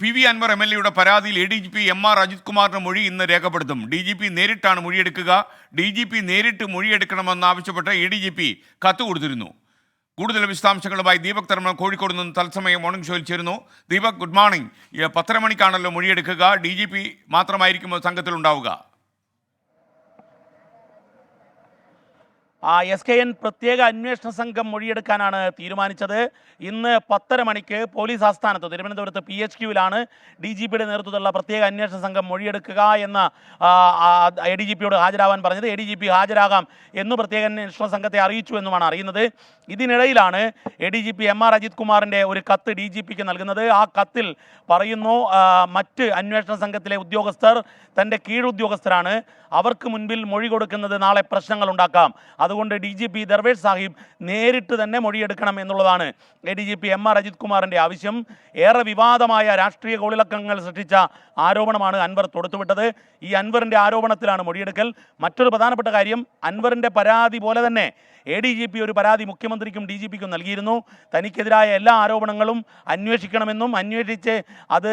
P V Anvar M L എയുടെ പരാതിയിൽ A D G P M R Ajith കുമാറിന്റെ മൊഴി ഇന്ന് രേഖപ്പെടുത്തും. ഡി ജി പി നേരിട്ടാണ് മൊഴിയെടുക്കുക. ഡി ജി പി നേരിട്ട് മൊഴിയെടുക്കണമെന്ന് ആവശ്യപ്പെട്ട് എ ഡി ജി പി കത്ത് കൊടുത്തിരുന്നു. കൂടുതൽ വിശദാംശങ്ങളുമായി ദീപക് തർമ്മ കോഴിക്കോട് നിന്ന് തത്സമയം മോർണിംഗ് ഷോയിൽ ചേരുന്നു. ദീപക് ഗുഡ് മോർണിംഗ് പത്തര മണിക്കാണല്ലോ മൊഴിയെടുക്കുക. ഡി ജി പി മാത്രമായിരിക്കും സംഘത്തിലുണ്ടാവുക? എസ് കെ എൻ പ്രത്യേക അന്വേഷണ സംഘം മൊഴിയെടുക്കാനാണ് തീരുമാനിച്ചത്. ഇന്ന് പത്തര മണിക്ക് പോലീസ് ആസ്ഥാനത്ത് തിരുവനന്തപുരത്ത് പി എച്ച് ക്യൂവിലാണ് ഡി ജി പിയുടെ നേതൃത്വത്തിലുള്ള പ്രത്യേക അന്വേഷണ സംഘം മൊഴിയെടുക്കുക എന്ന് എ ഡി ജി പിയോട് ഹാജരാവാൻ പറഞ്ഞത്. എ ഡി ജി പി ഹാജരാകാം എന്ന് പ്രത്യേക അന്വേഷണ സംഘത്തെ അറിയിച്ചു എന്നുമാണ് അറിയുന്നത്. ഇതിനിടയിലാണ് A D G P M R Ajith കുമാറിന്റെ ഒരു കത്ത് ഡി ജി പിക്ക് നൽകുന്നത്. ആ കത്തിൽ പറയുന്നു മറ്റ് അന്വേഷണ സംഘത്തിലെ ഉദ്യോഗസ്ഥർ തന്റെ കീഴുദ്യോഗസ്ഥരാണ്. അവർക്ക് മുൻപിൽ മൊഴി കൊടുക്കുന്നത് നാളെ പ്രശ്നങ്ങൾ ഉണ്ടാക്കാം. അതുകൊണ്ട് D G P Darvesh Sahib നേരിട്ട് തന്നെ മൊഴിയെടുക്കണം എന്നുള്ളതാണ്. A D G P M R Ajith കുമാറിന്റെ ആവശ്യം. ഏറെ വിവാദമായ രാഷ്ട്രീയ കോളിളക്കങ്ങൾ സൃഷ്ടിച്ച ആരോപണമാണ് അൻവർ തൊടുത്തുവിട്ടത്. ഈ അൻവറിന്റെ ആരോപണത്തിലാണ് മൊഴിയെടുക്കൽ. മറ്റൊരു പ്രധാനപ്പെട്ട കാര്യം അൻവറിന്റെ പരാതി പോലെ തന്നെ എ ഡി ജി പി ഒരു പരാതി മുഖ്യമന്ത്രിക്കും ഡി ജി പിക്കും നൽകിയിരുന്നു. തനിക്കെതിരായ എല്ലാ ആരോപണങ്ങളും അന്വേഷിക്കണമെന്നും അന്വേഷിച്ച് അത്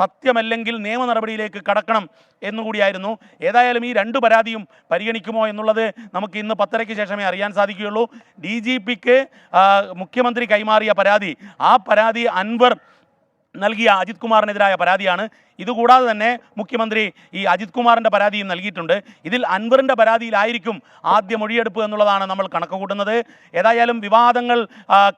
സത്യമല്ലെങ്കിൽ നിയമ നടപടിയിലേക്ക് കടക്കണം എന്നുകൂടിയായിരുന്നു. ഏതായാലും ഈ രണ്ട് പരാതിയും പരിഗണിക്കുമോ എന്നുള്ളത് നമുക്ക് ഇന്ന് പത്തരയ്ക്ക് ശേഷമേ അറിയാൻ സാധിക്കുകയുള്ളൂ. ഡി ജി പിക്ക് മുഖ്യമന്ത്രി കൈമാറിയ പരാതി. ആ പരാതി അൻവർ നൽകിയ അജിത് കുമാറിനെതിരായ പരാതിയാണ് ഇതുകൂടാതെ തന്നെ മുഖ്യമന്ത്രി ഈ അജിത് കുമാറിന്റെ പരാതിയും നൽകിയിട്ടുണ്ട്. ഇതിൽ അൻവറിന്റെ പരാതിയിലായിരിക്കും ആദ്യ മൊഴിയെടുപ്പ് എന്നുള്ളതാണ് നമ്മൾ കണക്ക് കൂട്ടുന്നത്. ഏതായാലും വിവാദങ്ങൾ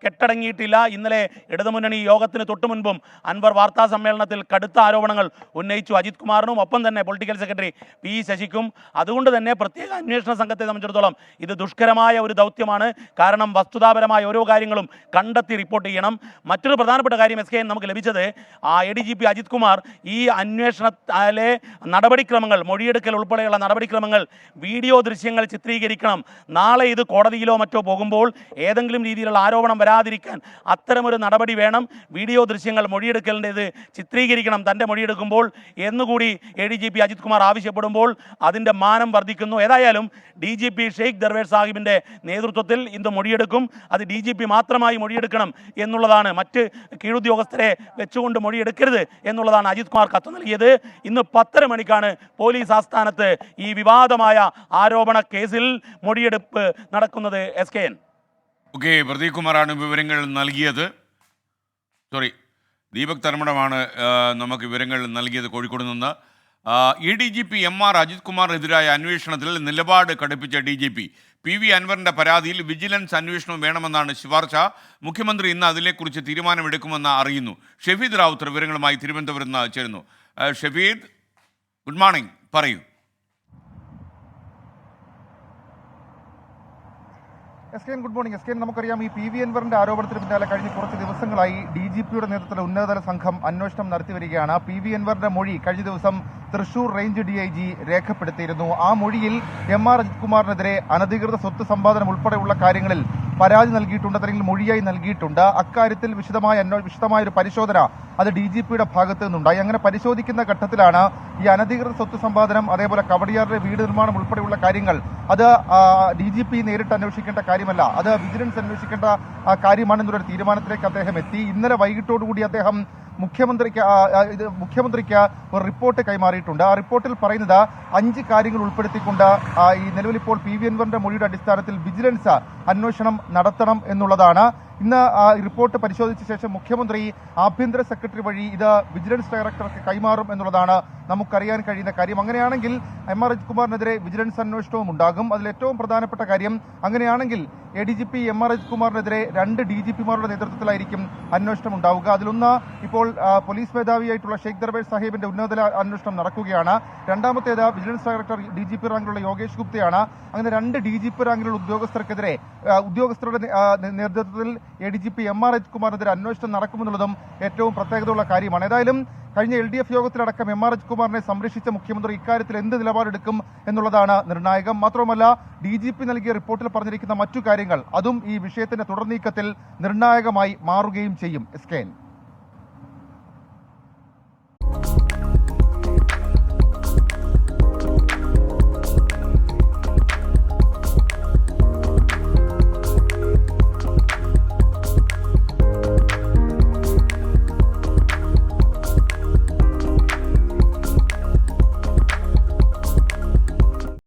കെട്ടടങ്ങിയിട്ടില്ല. ഇന്നലെ ഇടതുമുന്നണി യോഗത്തിന് തൊട്ടു മുൻപും അൻവർ വാർത്താ സമ്മേളനത്തിൽ കടുത്ത ആരോപണങ്ങൾ ഉന്നയിച്ചു അജിത് കുമാറിനും. ഒപ്പം തന്നെ പൊളിറ്റിക്കൽ സെക്രട്ടറി പി ശശിക്കും. അതുകൊണ്ട് തന്നെ പ്രത്യേക അന്വേഷണ സംഘത്തെ സംബന്ധിച്ചിടത്തോളം ഇത് ദുഷ്കരമായ ഒരു ദൗത്യമാണ്. കാരണം വസ്തുതാപരമായ ഓരോ കാര്യങ്ങളും കണ്ടെത്തി റിപ്പോർട്ട് ചെയ്യണം. മറ്റൊരു പ്രധാനപ്പെട്ട കാര്യം എസ് കെ നമുക്ക് ലഭിച്ചത് ആ A D G P Ajith Kumar ഈ അന്വേഷണത്തിലെ നടപടിക്രമങ്ങൾ മൊഴിയെടുക്കൽ ഉൾപ്പെടെയുള്ള നടപടിക്രമങ്ങൾ വീഡിയോ ദൃശ്യങ്ങൾ ചിത്രീകരിക്കണം. നാളെ ഇത് കോടതിയിലോ മറ്റോ പോകുമ്പോൾ ഏതെങ്കിലും രീതിയിലുള്ള ആരോപണം വരാതിരിക്കാൻ അത്തരമൊരു നടപടി വേണം. വീഡിയോ ദൃശ്യങ്ങൾ മൊഴിയെടുക്കലിന്റെ ഇത് ചിത്രീകരിക്കണം. തന്റെ മൊഴിയെടുക്കുമ്പോൾ എന്നുകൂടി A D G P Ajith Kumar ആവശ്യപ്പെടുമ്പോൾ അതിന്റെ മാനം വർദ്ധിക്കുന്നു. ഏതായാലും D G P Shaikh Darvesh സാഹിബിന്റെ നേതൃത്വത്തിൽ ഇന്ന് മൊഴിയെടുക്കും. അത് ഡി ജി പി മാത്രമായി മൊഴിയെടുക്കണം എന്നുള്ളതാണ് മറ്റ് കീഴുദ്യോഗസ്ഥരെ വെച്ചുകൊണ്ട് മൊഴിയെടുക്കരുത് എന്നുള്ളതാണ് അജിത് കുമാർ കത്ത് നൽകിയത് ഇന്ന് പത്തര മണിക്കാണ് പോലീസ് ആസ്ഥാനത്ത് ഈ വിവാദമായ ആരോപണ കേസിൽ മൊഴിയെടുപ്പ് നടക്കുന്നത് S K N. Okay Pradeep കുമാറാണ് വിവരങ്ങൾ നൽകിയത്. സോറി ദീപക് തർമ്മടമാണ് നമുക്ക് വിവരങ്ങൾ നൽകിയത് കോഴിക്കോട് നിന്ന്. E D G P M R Ajith കുമാറിനെതിരായ അന്വേഷണത്തിൽ നിലപാട് കടുപ്പിച്ച D G P. P V അൻവറിന്റെ പരാതിയിൽ വിജിലൻസ് അന്വേഷണം വേണമെന്നാണ് ശുപാർശ മുഖ്യമന്ത്രി ഇന്ന് അതിനെക്കുറിച്ച് തീരുമാനമെടുക്കുമെന്ന് അറിയുന്നു. ഷെഫീദ് റാവുത്തർ വിവരങ്ങളുമായി തിരുവനന്തപുരത്ത് ചേരുന്നു. Shafeed good morning. പറയൂ. S K good morning. S K നമുക്കറിയാം ഈ പി വി എൻവറിന്റെ ആരോപണത്തിന് പിന്നാലെ കഴിഞ്ഞ കുറച്ച് ദിവസങ്ങളായി ഡി ജി പിയുടെ നേതൃത്വത്തിൽ ഉന്നതതല സംഘം അന്വേഷണം നടത്തിവരികയാണ്. പി വി എൻവറിന്റെ മൊഴി കഴിഞ്ഞ ദിവസം Thrissur range D I G രേഖപ്പെടുത്തിയിരുന്നു. ആ മൊഴിയിൽ എം ആർ അജിത് കുമാറിനെതിരെ അനധികൃത സ്വത്ത് സമ്പാദനം ഉൾപ്പെടെയുള്ള കാര്യങ്ങളിൽ പരാതി നൽകിയിട്ടുണ്ട് അല്ലെങ്കിൽ മൊഴിയായി നൽകിയിട്ടുണ്ട്. അക്കാര്യത്തിൽ വിശദമായ വിശദമായ ഒരു പരിശോധന അത് ഡി ജി പിയുടെ ഭാഗത്ത് നിന്നുണ്ടായി. അങ്ങനെ പരിശോധിക്കുന്ന ഘട്ടത്തിലാണ് ഈ അനധികൃത സ്വത്ത് സമ്പാദനം അതേപോലെ കവടിയാറിന്റെ വീട് നിർമ്മാണം ഉൾപ്പെടെയുള്ള കാര്യങ്ങൾ. അത് ഡി ജി പി നേരിട്ട് അന്വേഷിക്കേണ്ട കാര്യമല്ല. അത് വിജിലൻസ് അന്വേഷിക്കേണ്ട കാര്യമാണെന്നൊരു തീരുമാനത്തിലേക്ക് അദ്ദേഹം എത്തി. ഇന്നലെ വൈകിട്ടോടുകൂടി അദ്ദേഹം മുഖ്യമന്ത്രിക്ക് ഇത് മുഖ്യമന്ത്രിക്ക് ഒരു റിപ്പോർട്ട് കൈമാറിയിട്ടുണ്ട്. ആ റിപ്പോർട്ടിൽ പറയുന്നത് അഞ്ച് കാര്യങ്ങൾ ഉൾപ്പെടുത്തിക്കൊണ്ട് ഈ നിലവിലിപ്പോൾ പി വി അൻവറിന്റെ മൊഴിയുടെ അടിസ്ഥാനത്തിൽ വിജിലൻസ് അന്വേഷണം നടത്തണം എന്നുള്ളതാണ്. ഇന്ന് റിപ്പോർട്ട് പരിശോധിച്ച ശേഷം മുഖ്യമന്ത്രി ആഭ്യന്തര സെക്രട്ടറി വഴി ഇത് വിജിലൻസ് ഡയറക്ടർക്ക് കൈമാറും എന്നുള്ളതാണ് നമുക്കറിയാൻ കഴിയുന്ന കാര്യം. അങ്ങനെയാണെങ്കിൽ എം ആർ അജിത്കുമാറിനെതിരെ കുമാറിനെതിരെ വിജിലൻസ് അന്വേഷണവും ഉണ്ടാകും. അതിൽ ഏറ്റവും പ്രധാനപ്പെട്ട കാര്യം അങ്ങനെയാണെങ്കിൽ A D G P M R അജിത്കുമാറിനെതിരെ കുമാറിനെതിരെ രണ്ട് ഡി ജി പിമാരുടെ നേതൃത്വത്തിലായിരിക്കും അന്വേഷണം ഉണ്ടാവുക. അതിലൊന്ന് ഇപ്പോൾ പോലീസ് മേധാവിയായിട്ടുള്ള ഷെയ്ഖ് ദർബേഷ് സാഹിബിന്റെ ഉന്നതതല അന്വേഷണം നടക്കുകയാണ്. രണ്ടാമത്തേത് vigilance director D G P റാങ്കിലുള്ള യോഗേഷ് ഗുപ്തയാണ്. അങ്ങനെ രണ്ട് ഡി ജി പി റാങ്കിലുള്ള ഉദ്യോഗസ്ഥർക്കെതിരെ ഉദ്യോഗസ്ഥരുടെ നേതൃത്വത്തിൽ A D G P M R H കുമാറിനെതിരെ അന്വേഷണം നടക്കുമെന്നുള്ളതും ഏറ്റവും പ്രത്യേകതയുള്ള കാര്യമാണ്. ഏതായാലും കഴിഞ്ഞ എൽ ഡി എഫ് യോഗത്തിലടക്കം എം ആർ എച്ച് കുമാറിനെ സംരക്ഷിച്ച മുഖ്യമന്ത്രി ഇക്കാര്യത്തിൽ എന്ത് നിലപാടെടുക്കും എന്നുള്ളതാണ് നിർണായകം. മാത്രമല്ല ഡി ജി പി നൽകിയ റിപ്പോർട്ടിൽ പറഞ്ഞിരിക്കുന്ന മറ്റു കാര്യങ്ങൾ അതും ഈ വിഷയത്തിന്റെ തുടർനീക്കത്തിൽ നിർണായകമായി മാറുകയും ചെയ്യും. എസ്